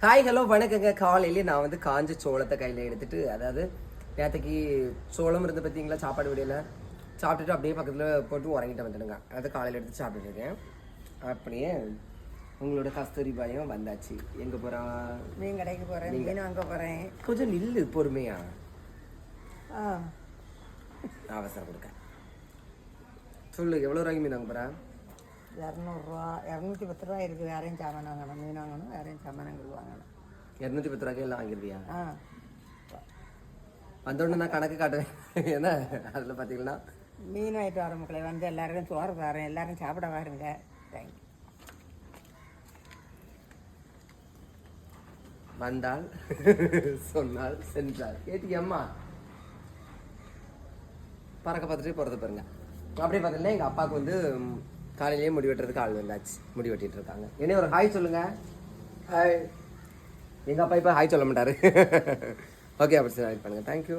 Hi hello வணக்கங்க. காலையிலே நான் வந்து காஞ்ச சோளத்தை கையில் எடுத்துட்டு அதாவது நேற்றுக்கு சோளம் இருந்து பார்த்தீங்களா சாப்பாடு விடையில? சாப்பிட்டுட்டு அப்படியே பக்கத்தில் போட்டு உறங்கிட்டு வந்துடுங்க. அதை காலையில் எடுத்து சாப்பிட்டுட்டு இருக்கேன். அப்படியே உங்களோட கஸ்தூரி பாயம் வந்தாச்சு. எங்கே போகிறான் மீன் கடைக்கு போகிறேன் மீன் வாங்க போகிறேன் கொஞ்சம் நில்லு பொறுமையா. ஆ. அவசரம் கொடுக்க சொல்லு எவ்வளோ ரூபாய்க்கு மீன் வாங்க போகிறேன் இரநூறுவா இரநூத்தி பத்து ரூபா இருக்குது வேறையும் சாமான் வாங்கணும் மீன் வாங்கணும் வேறையும் சாமானங்கள் வாங்கணும். இரநூத்தி பத்து ரூபாய்க்கு எல்லாம் வாங்கிடுவியா ஆ. வந்தோடனே நான் கணக்கு காட்டுவேன் ஏன்னா அதில் பார்த்தீங்கன்னா மீன் வாங்கிட்டு வர மக்களை வந்து எல்லாருக்கும் சோறு தரேன். எல்லாரும் சாப்பிட வாருங்க. தேங்க்யூ வந்தால் சொன்னால் சென்றால். கேட்டியம்மா பறக்க பார்த்துட்டு போகிறத பாருங்க. அப்படியே பார்த்தீங்கன்னா எங்கள் அப்பாவுக்கு வந்து காலையிலேயே முடி வெட்டுறதுக்கு ஆள் வந்தாச்சு. முடி வெட்டிட்டு இருக்காங்க என்ன ஒரு ஹாய் சொல்லுங்க. ஹாய் எங்கள் அப்பா இப்போ ஹாய் சொல்ல மாட்டாரு. ஓகே அப்படி சார் பண்ணுங்க. தேங்க்யூ